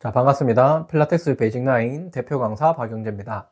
자, 반갑습니다. 필라테스 베이직 라인 대표 강사 박영재입니다.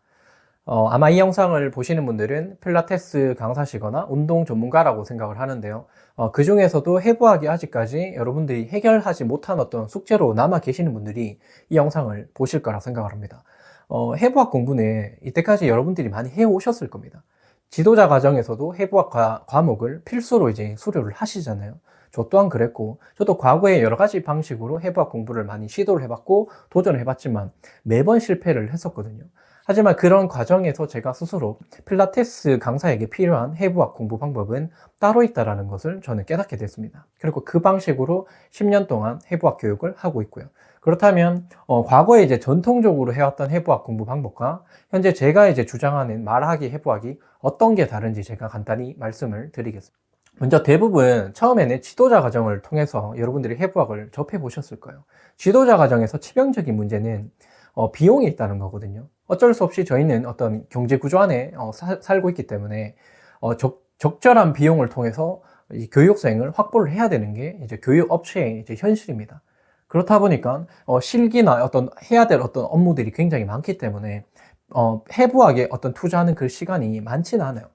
어, 아마 이 영상을 보시는 분들은 필라테스 강사시거나 운동 전문가라고 생각을 하는데요. 어, 그 중에서도 해부학이 아직까지 여러분들이 해결하지 못한 어떤 숙제로 남아 계시는 분들이 이 영상을 보실 거라 생각을 합니다. 어, 해부학 공부는 이때까지 여러분들이 많이 해오셨을 겁니다. 지도자 과정에서도 해부학 과, 과목을 필수로 이제 수료를 하시잖아요. 저 또한 그랬고, 저도 과거에 여러 가지 방식으로 해부학 공부를 많이 시도를 해봤고, 도전을 해봤지만 매번 실패를 했었거든요. 하지만 그런 과정에서 제가 스스로 필라테스 강사에게 필요한 해부학 공부 방법은 따로 있다라는 것을 저는 깨닫게 됐습니다. 그리고 그 방식으로 10년 동안 해부학 교육을 하고 있고요. 그렇다면 어, 과거에 이제 전통적으로 해왔던 해부학 공부 방법과 현재 제가 이제 주장하는 말하기 해부학이 어떤 게 다른지 제가 간단히 말씀을 드리겠습니다. 먼저 대부분 처음에는 지도자 과정을 통해서 여러분들이 해부학을 접해 보셨을 거예요. 지도자 과정에서 치명적인 문제는 어, 비용이 있다는 거거든요. 어쩔 수 없이 저희는 어떤 경제 구조 안에 어, 사, 살고 있기 때문에 어, 적, 적절한 비용을 통해서 이 교육 수행을 확보를 해야 되는 게 이제 교육 업체의 이제 현실입니다. 그렇다 보니까 어, 실기나 어떤 해야 될 어떤 업무들이 굉장히 많기 때문에 어, 해부학에 어떤 투자하는 그 시간이 많지는 않아요.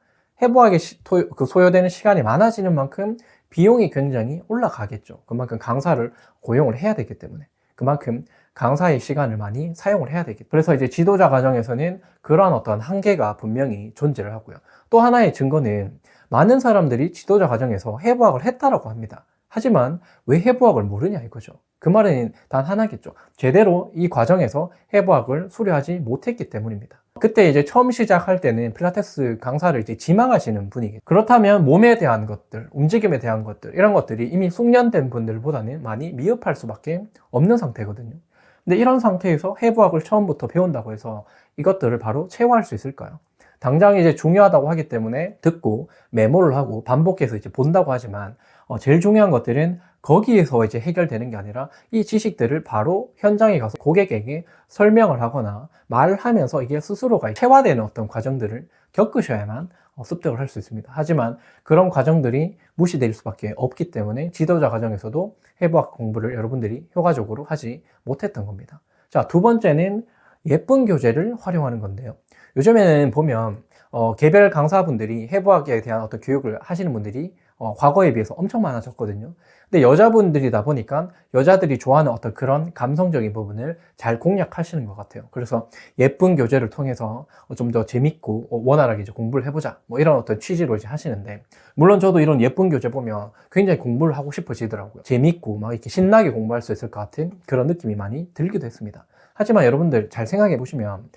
토, 그 소요되는 시간이 많아지는 만큼 비용이 굉장히 올라가겠죠. 그만큼 강사를 고용을 해야 되기 때문에 그만큼 강사의 시간을 많이 사용을 해야 되겠죠. 그래서 이제 지도자 과정에서는 그러한 어떤 한계가 분명히 존재를 하고요. 또 하나의 증거는 많은 사람들이 지도자 과정에서 해부학을 했다라고 합니다. 하지만 왜 해부학을 모르냐 이거죠. 그 말은 단 하나겠죠. 제대로 이 과정에서 해부학을 수료하지 못했기 때문입니다. 그때 이제 처음 시작할 때는 필라테스 강사를 이제 지망하시는 분이겠죠. 그렇다면 몸에 대한 것들, 움직임에 대한 것들, 이런 것들이 이미 숙련된 분들보다는 많이 미흡할 수밖에 없는 상태거든요. 근데 이런 상태에서 해부학을 처음부터 배운다고 해서 이것들을 바로 체화할 수 있을까요? 당장 이제 중요하다고 하기 때문에 듣고 메모를 하고 반복해서 이제 본다고 하지만 어, 제일 중요한 것들은 거기에서 이제 해결되는 게 아니라 이 지식들을 바로 현장에 가서 고객에게 설명을 하거나 말하면서 이게 스스로가 체화되는 어떤 과정들을 겪으셔야만 어, 습득을 할 수 있습니다. 하지만 그런 과정들이 무시될 수밖에 없기 때문에 지도자 과정에서도 해부학 공부를 여러분들이 효과적으로 하지 못했던 겁니다. 자, 두 번째는 예쁜 교재를 활용하는 건데요. 요즘에는 보면 어, 개별 강사분들이 해부학에 대한 어떤 교육을 하시는 분들이 어, 과거에 비해서 엄청 많아졌거든요. 근데 여자분들이다 보니까 여자들이 좋아하는 어떤 그런 감성적인 부분을 잘 공략하시는 것 같아요. 그래서 예쁜 교재를 통해서 좀 더 재밌고 어, 원활하게 이제 공부를 해보자. 뭐 이런 어떤 취지로 이제 하시는데 물론 저도 이런 예쁜 교재 보면 굉장히 공부를 하고 싶어지더라고요. 재밌고 막 이렇게 신나게 공부할 수 있을 것 같은 그런 느낌이 많이 들기도 했습니다. 하지만 여러분들 잘 생각해 보시면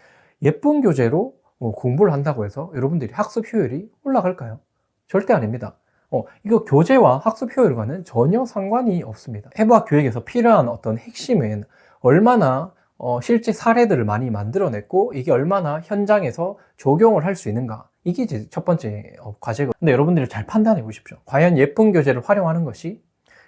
예쁜 교재로 어, 공부를 한다고 해서 여러분들이 학습 효율이 올라갈까요? 절대 아닙니다. 어, 이거 교재와 학습 효율과는 전혀 상관이 없습니다. 해부학 교육에서 필요한 어떤 핵심은 얼마나 어, 실제 사례들을 많이 만들어냈고 이게 얼마나 현장에서 적용을 할 수 있는가 이게 이제 첫 번째 어, 과제거든요. 근데 여러분들이 잘 판단해 보십시오. 과연 예쁜 교재를 활용하는 것이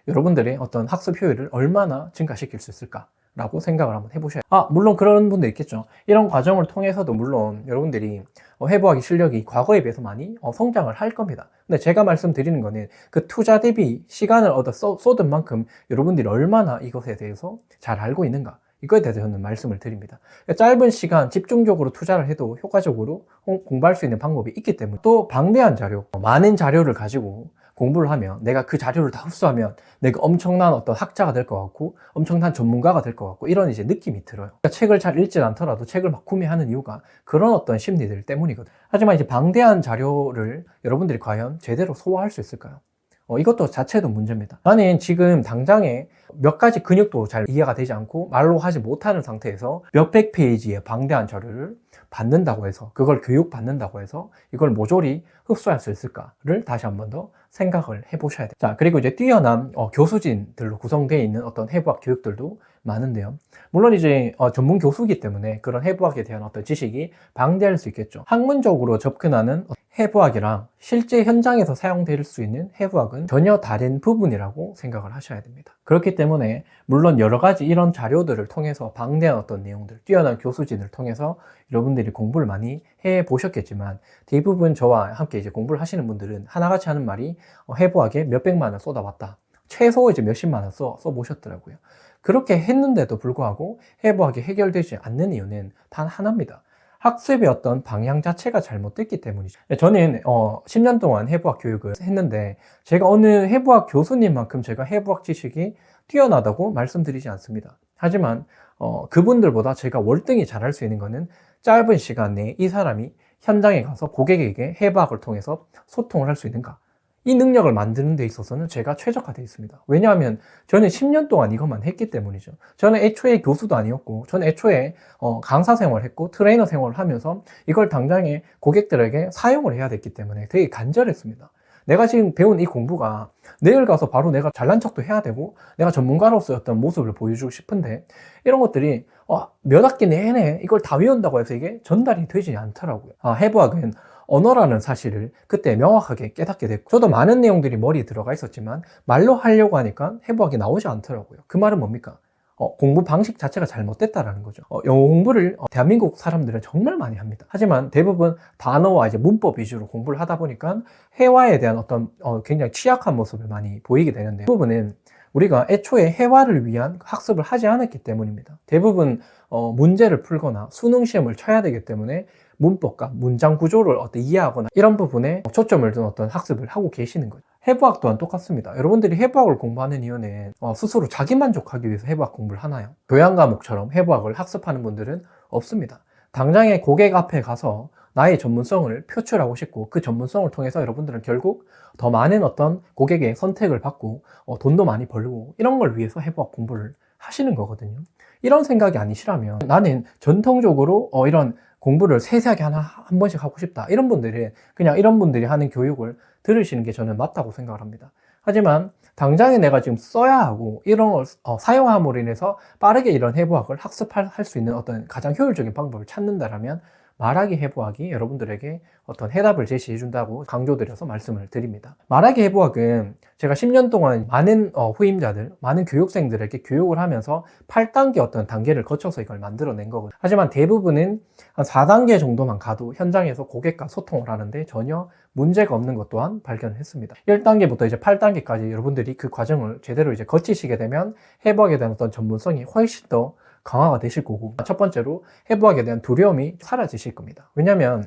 여러분들의 어떤 학습 효율을 얼마나 증가시킬 수 있을까? 라고 생각을 한번 해보셔야 아 물론 그런 분도 있겠죠 이런 과정을 통해서도 물론 여러분들이 어, 해부하기 실력이 과거에 비해서 많이 어, 성장을 할 겁니다. 근데 제가 말씀드리는 거는 그 투자 대비 시간을 얻어 쏟은 만큼 여러분들이 얼마나 이것에 대해서 잘 알고 있는가 이거에 대해서 저는 말씀을 드립니다. 그러니까 짧은 시간 집중적으로 투자를 해도 효과적으로 공부할 수 있는 방법이 있기 때문에 또 방대한 자료 많은 자료를 가지고 공부를 하면 내가 그 자료를 다 흡수하면 내가 엄청난 어떤 학자가 될 것 같고 엄청난 전문가가 될 것 같고 이런 이제 느낌이 들어요. 그러니까 책을 잘 읽지 않더라도 책을 막 구매하는 이유가 그런 어떤 심리들 때문이거든. 하지만 이제 방대한 자료를 여러분들이 과연 제대로 소화할 수 있을까요? 어, 이것도 자체도 문제입니다. 나는 지금 당장에 몇 가지 근육도 잘 이해가 되지 않고 말로 하지 못하는 상태에서 몇백 페이지의 방대한 자료를 받는다고 해서 그걸 교육 받는다고 해서 이걸 모조리 흡수할 수 있을까를 다시 한 번 더 생각을 해 보셔야 돼요. 자, 그리고 이제 뛰어난 어, 교수진들로 구성되어 있는 어떤 해부학 교육들도 많은데요. 물론 이제 어, 전문 교수기 때문에 그런 해부학에 대한 어떤 지식이 방대할 수 있겠죠. 학문적으로 접근하는 해부학이랑 실제 현장에서 사용될 수 있는 해부학은 전혀 다른 부분이라고 생각을 하셔야 됩니다. 그렇기 때문에 물론 여러 가지 이런 자료들을 통해서 방대한 어떤 내용들, 뛰어난 교수진을 통해서 여러분들이 공부를 많이 해 보셨겠지만 대부분 저와 함께 이제 공부를 하시는 분들은 하나같이 하는 말이 어, 해부학에 몇백만 원 쏟아봤다. 최소 이제 몇십만 원 써, 써보셨더라고요. 그렇게 했는데도 불구하고 해부학이 해결되지 않는 이유는 단 하나입니다. 학습의 어떤 방향 자체가 잘못됐기 때문이죠. 저는 어, 10년 동안 해부학 교육을 했는데 제가 어느 해부학 교수님만큼 제가 해부학 지식이 뛰어나다고 말씀드리지 않습니다. 하지만 어, 그분들보다 제가 월등히 잘할 수 있는 것은 짧은 시간 내에 이 사람이 현장에 가서 고객에게 해부학을 통해서 소통을 할 수 있는가. 이 능력을 만드는 데 있어서는 제가 최적화되어 있습니다. 왜냐하면 저는 10년 동안 이것만 했기 때문이죠. 저는 애초에 교수도 아니었고, 저는 애초에 어, 강사 생활을 했고, 트레이너 생활을 하면서 이걸 당장에 고객들에게 사용을 해야 됐기 때문에 되게 간절했습니다. 내가 지금 배운 이 공부가 내일 가서 바로 내가 잘난 척도 해야 되고, 내가 전문가로서 어떤 모습을 보여주고 싶은데, 이런 것들이 어, 몇 학기 내내 이걸 다 외운다고 해서 이게 전달이 되지 않더라고요. 아, 해부학은 언어라는 사실을 그때 명확하게 깨닫게 됐고 저도 많은 내용들이 머리에 들어가 있었지만 말로 하려고 하니까 해부학이 나오지 않더라고요. 그 말은 뭡니까? 어, 공부 방식 자체가 잘못됐다라는 거죠. 어, 영어 공부를 어, 대한민국 사람들은 정말 많이 합니다. 하지만 대부분 단어와 이제 문법 위주로 공부를 하다 보니까 회화에 대한 어떤 어, 굉장히 취약한 모습을 많이 보이게 되는데 그 부분은 우리가 애초에 회화를 위한 학습을 하지 않았기 때문입니다. 대부분 어, 문제를 풀거나 수능 시험을 쳐야 되기 때문에 문법과 문장 구조를 어떤 이해하거나 이런 부분에 초점을 둔 어떤 학습을 하고 계시는 거죠. 해부학 또한 똑같습니다. 여러분들이 해부학을 공부하는 이유는 어, 스스로 자기 만족하기 위해서 해부학 공부를 하나요? 교양 과목처럼 해부학을 학습하는 분들은 없습니다. 당장에 고객 앞에 가서 나의 전문성을 표출하고 싶고 그 전문성을 통해서 여러분들은 결국 더 많은 어떤 고객의 선택을 받고 어, 돈도 많이 벌고 이런 걸 위해서 해부학 공부를 하시는 거거든요. 이런 생각이 아니시라면 나는 전통적으로 어, 이런 공부를 세세하게 하나 한 번씩 하고 싶다. 이런 분들이 그냥 이런 분들이 하는 교육을 들으시는 게 저는 맞다고 생각을 합니다. 하지만 당장에 내가 지금 써야 하고 이런 걸 어, 사용함으로 인해서 빠르게 이런 해부학을 학습할 수 있는 어떤 가장 효율적인 방법을 찾는다라면 말하기 해부학이 여러분들에게 어떤 해답을 제시해 준다고 강조드려서 말씀을 드립니다. 말하기 해부학은 제가 10년 동안 많은 어, 후임자들, 많은 교육생들에게 교육을 하면서 8단계 어떤 단계를 거쳐서 이걸 만들어낸 거거든요. 하지만 대부분은 한 4단계 정도만 가도 현장에서 고객과 소통을 하는데 전혀 문제가 없는 것 또한 발견을 했습니다. 1단계부터 이제 8단계까지 여러분들이 그 과정을 제대로 이제 거치시게 되면 해부학에 대한 어떤 전문성이 훨씬 더 강화가 되실 거고 첫 번째로 해부학에 대한 두려움이 사라지실 겁니다. 왜냐하면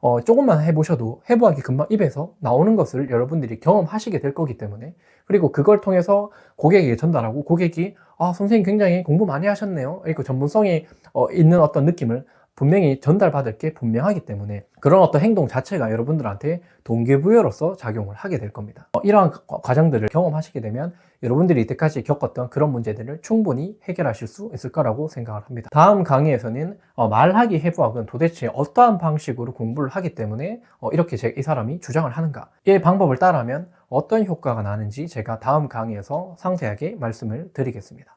어, 조금만 해보셔도 해부학이 금방 입에서 나오는 것을 여러분들이 경험하시게 될 거기 때문에 그리고 그걸 통해서 고객에게 전달하고 고객이 아 선생님 굉장히 공부 많이 하셨네요. 이거 전문성이 어, 있는 어떤 느낌을 분명히 전달받을 게 분명하기 때문에 그런 어떤 행동 자체가 여러분들한테 동기부여로서 작용을 하게 될 겁니다. 어, 이러한 과정들을 경험하시게 되면 여러분들이 이때까지 겪었던 그런 문제들을 충분히 해결하실 수 있을 거라고 생각을 합니다. 다음 강의에서는 어, 말하기 해부학은 도대체 어떠한 방식으로 공부를 하기 때문에 어, 이렇게 제, 이 사람이 주장을 하는가 이 방법을 따라하면 어떤 효과가 나는지 제가 다음 강의에서 상세하게 말씀을 드리겠습니다.